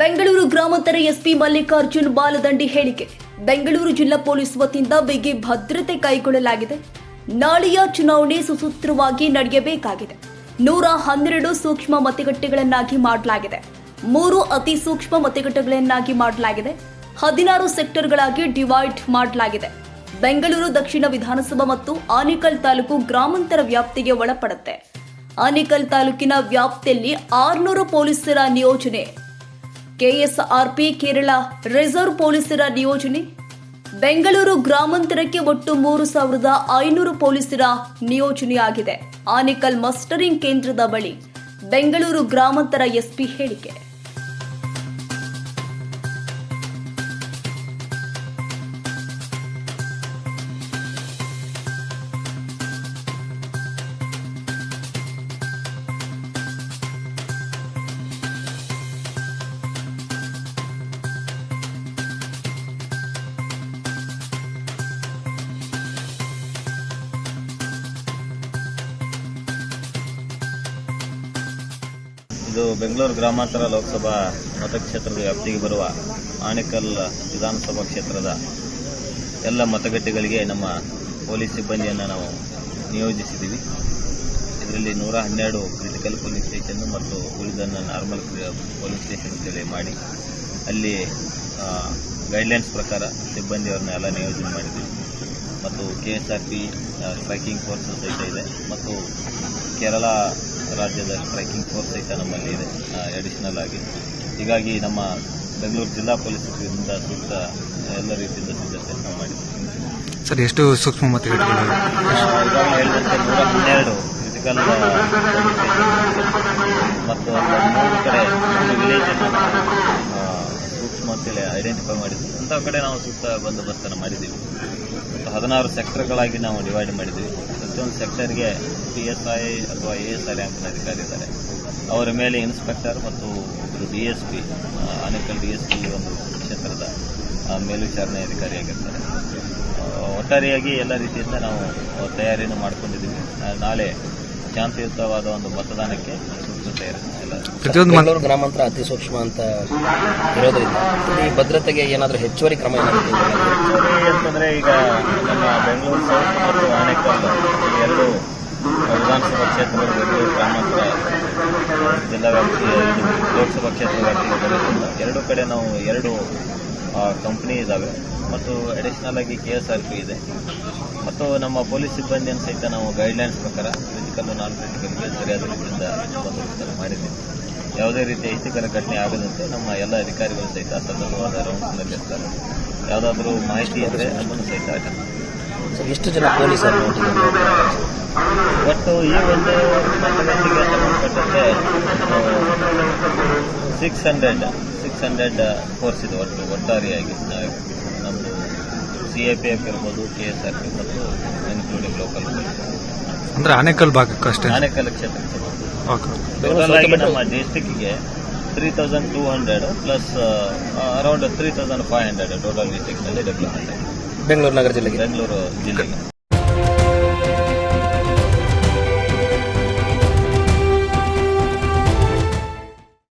ಬೆಂಗಳೂರು ಗ್ರಾಮಾಂತರ ಎಸ್ಪಿ ಮಲ್ಲಿಕಾರ್ಜುನ್ ಬಾಲದಂಡಿ ಹೇಳಿಕೆ. ಬೆಂಗಳೂರು ಜಿಲ್ಲಾ ಪೊಲೀಸ್ ವತಿಯಿಂದ ಬಿಗಿ ಭದ್ರತೆ ಕೈಗೊಳ್ಳಲಾಗಿದೆ. ನಾಳೆಯ ಚುನಾವಣೆ ಸುಸೂತ್ರವಾಗಿ ನಡೆಯಬೇಕಾಗಿದೆ. ನೂರ ಹನ್ನೆರಡು ಸೂಕ್ಷ್ಮ ಮತಗಟ್ಟೆಗಳನ್ನಾಗಿ ಮಾಡಲಾಗಿದೆ. ಮೂರು ಅತಿ ಸೂಕ್ಷ್ಮ ಮತಗಟ್ಟೆಗಳನ್ನಾಗಿ ಮಾಡಲಾಗಿದೆ. ಹದಿನಾರು ಸೆಕ್ಟರ್ಗಳಾಗಿ ಡಿವೈಡ್ ಮಾಡಲಾಗಿದೆ. ಬೆಂಗಳೂರು ದಕ್ಷಿಣ ವಿಧಾನಸಭಾ ಮತ್ತು ಆನೇಕಲ್ ತಾಲೂಕು ಗ್ರಾಮಾಂತರ ವ್ಯಾಪ್ತಿಗೆ ಒಳಪಡುತ್ತೆ. ಆನೇಕಲ್ ತಾಲೂಕಿನ ವ್ಯಾಪ್ತಿಯಲ್ಲಿ ಆರುನೂರು ಪೊಲೀಸರ ನಿಯೋಜನೆ. ಕೆಎಸ್ಆರ್ಪಿ ಕೇರಳ ರಿಸರ್ವ್ ಪೊಲೀಸರ ನಿಯೋಜನೆ. ಬೆಂಗಳೂರು ಗ್ರಾಮಾಂತರಕ್ಕೆ ಒಟ್ಟು ಮೂರು ಸಾವಿರದ ಐನೂರು ಪೊಲೀಸರ ನಿಯೋಜನೆಯಾಗಿದೆ. ಆನೇಕಲ್ ಮಸ್ಟರಿಂಗ್ ಕೇಂದ್ರದ ಬಳಿ ಬೆಂಗಳೂರು ಗ್ರಾಮಾಂತರ ಎಸ್ಪಿ ಹೇಳಿಕೆ. ಇದು ಬೆಂಗಳೂರು ಗ್ರಾಮಾಂತರ ಲೋಕಸಭಾ ಮತಕ್ಷೇತ್ರದ ವ್ಯಾಪ್ತಿಗೆ ಬರುವ ಆನೇಕಲ್ ವಿಧಾನಸಭಾ ಕ್ಷೇತ್ರದ ಎಲ್ಲ ಮತಗಟ್ಟೆಗಳಿಗೆ ನಮ್ಮ ಪೊಲೀಸ್ ಸಿಬ್ಬಂದಿಯನ್ನು ನಾವು ನಿಯೋಜಿಸಿದ್ದೀವಿ. ಇದರಲ್ಲಿ ನೂರ ಹನ್ನೆರಡು ಕ್ರಿಟಿಕಲ್ ಪೊಲೀಸ್ ಸ್ಟೇಷನ್ ಮತ್ತು ಉಳಿದನ್ನು ನಾರ್ಮಲ್ ಪೊಲೀಸ್ ಸ್ಟೇಷನ್ ಅಂತೇಳಿ ಮಾಡಿ. ಅಲ್ಲಿ ಗೈಡ್ಲೈನ್ಸ್ ಪ್ರಕಾರ ಸಿಬ್ಬಂದಿಯವರನ್ನೆಲ್ಲ ನಿಯೋಜನೆ ಮಾಡಿದ್ದೀವಿ. ಮತ್ತು K S R P striking force ಸಹಿತ ಇದೆ. ಮತ್ತು ಕೇರಳ ರಾಜ್ಯದ ಸ್ಟ್ರೈಕಿಂಗ್ ಫೋರ್ಸ್ ಸಹಿತ ನಮ್ಮಲ್ಲಿ ಇದೆ ಅಡಿಷನಲ್ ಆಗಿ. ಹೀಗಾಗಿ ನಮ್ಮ ಬೆಂಗಳೂರು ಜಿಲ್ಲಾ ಪೊಲೀಸರಿಂದ ಸೂಕ್ತ ಎಲ್ಲ ರೀತಿಯಿಂದ ಸಿದ್ಧತೆ ನಾವು ಮಾಡಿದ್ದೀವಿ ಸರ್ ಎಷ್ಟು ಸೂಕ್ಷ್ಮ ಮತಗಟ್ಟೆಗಳು ಈಗಾಗಲೇ ಹೇಳಿದಂತೆ ನೂರ ಹನ್ನೆರಡು ಕ್ರಿಟಿಕಲ್ ಮತ್ತು ಮೂರು ಕಡೆ ವಿಲೇಜ್ ಅಂತೇಳಿ ಐಡೆಂಟಿಫೈ ಮಾಡಿದ್ವಿ. ಅಂಥ ಕಡೆ ನಾವು ಸೂಕ್ತ ಬಂದೋಬಸ್ತನ್ನು ಮಾಡಿದ್ದೀವಿ. ಮತ್ತು ಹದಿನಾರು ಸೆಕ್ಟರ್ಗಳಾಗಿ ನಾವು ಡಿವೈಡ್ ಮಾಡಿದ್ವಿ ಪ್ರತಿಯೊಂದು ಸೆಕ್ಟರ್ಗೆ ಪಿ ಎಸ್ ಐ ಅಥವಾ ಎ ಎಸ್ ಐ ರ್ಯಾಂಕ್ನ ಅಧಿಕಾರಿ ಇದ್ದಾರೆ. ಅವರ ಮೇಲೆ ಇನ್ಸ್ಪೆಕ್ಟರ್ ಮತ್ತು ಒಬ್ಬರು D S P Anekal D S P ಒಂದು ಕ್ಷೇತ್ರದ ಮೇಲ್ವಿಚಾರಣೆ ಅಧಿಕಾರಿಯಾಗಿರ್ತಾರೆ ಒಟ್ಟಾರೆಯಾಗಿ ಎಲ್ಲ ರೀತಿಯಿಂದ ನಾವು ತಯಾರಿಯನ್ನು ಮಾಡಿಕೊಂಡಿದ್ದೀವಿ. ನಾಳೆ ಶಾಂತಿಯುತವಾದ ಒಂದು ಮತದಾನಕ್ಕೆ ಪ್ರತಿಯೊಂದು ಮಂಗಳೂರು ಗ್ರಾಮಾಂತರ ಅತಿ ಸೂಕ್ಷ್ಮ ಅಂತ ಇರೋದ್ರಿಂದ ಈ ಭದ್ರತೆಗೆ ಏನಾದರೂ ಹೆಚ್ಚುವರಿ ಕ್ರಮ? ಹೆಚ್ಚುವರಿ ಅಂತಂದ್ರೆ ಈಗ ನಮ್ಮ ಬೆಂಗಳೂರು ಸೌತ್ ಮತ್ತು ಆನೇಕಲ್ ಎರಡು ವಿಧಾನಸಭಾ ಕ್ಷೇತ್ರಗಳು ಬೆಂಗಳೂರು ಗ್ರಾಮಾಂತರ ಜಿಲ್ಲಾ ವ್ಯಾಪ್ತಿಯ ಲೋಕಸಭಾ ಕ್ಷೇತ್ರ ವ್ಯಾಪ್ತಿಗೆ ಎರಡು ಕಡೆ ನಾವು ಎರಡು ಕಂಪನಿ ಇದ್ದಾವೆ ಮತ್ತು ಅಡಿಷನಲ್ ಆಗಿ ಕೆ ಎಸ್ ಆರ್ ಪಿ ಇದೆ. ಮತ್ತು ನಮ್ಮ ಪೊಲೀಸ್ ಸಿಬ್ಬಂದಿಯನ್ನು ಸಹಿತ ನಾವು ಗೈಡ್ಲೈನ್ಸ್ ಪ್ರಕಾರ ಕ್ರಿಟಿಕಲ್ ನಾನ್ ಕ್ರಿಟಿಕಲ್ಗೆ ಸರಿಯಾದ ರೀತಿಯಿಂದ ಬಂದೋಬಸ್ತನ್ನು ಮಾಡಿದ್ದೀವಿ. ಯಾವುದೇ ರೀತಿಯ ಅಹಿತಕರ ಘಟನೆ ಆಗದಂತೆ ನಮ್ಮ ಎಲ್ಲ ಅಧಿಕಾರಿಗಳು ಸಹಿತ ಸತತವಾದ ರೌಂಡ್ಸ್ ಇರ್ತಾರೆ ಯಾವುದಾದ್ರೂ ಮಾಹಿತಿ ಇದ್ದರೆ ಅದನ್ನು ಸಹಿತ ಎಷ್ಟು ಜನ ಪೊಲೀಸರು ಒಟ್ಟು ಈ ಒಂದು ಸಂಬಂಧಪಟ್ಟಂತೆ six hundred six hundred force ಇದೆ ಒಟ್ಟು ಒಟ್ಟಾರೆಯಾಗಿ ನಾವು ನಮ್ಮದು ಸಿ ಎ ಪಿ ಎಫ್ ಇರ್ಬೋದು ಕೆ ಎಸ್ ಆರ್ ಪಿ ಮತ್ತು ಇನ್ಕ್ಲೂಡಿಂಗ್ ಲೋಕಲ್ ಅಂದ್ರೆ ಆನೇಕಲ್ ಭಾಗಕ್ಕೆ ಅಷ್ಟೇ? ಆನೇಕಲ್ ಕ್ಷೇತ್ರಕ್ಕೆ ಓಕೆ. ಟೋಟಲ್ ಆಗಿ ನಮ್ಮ ಡಿಸ್ಟಿಕ್ಗೆ three thousand two hundred plus around three thousand five hundred total ಡಿಸ್ಟಿಕ್ನಲ್ಲಿ development Bengaluru ನಗರ ಜಿಲ್ಲೆಗೆ? ಬೆಂಗಳೂರು ಜಿಲ್ಲೆಗೆ.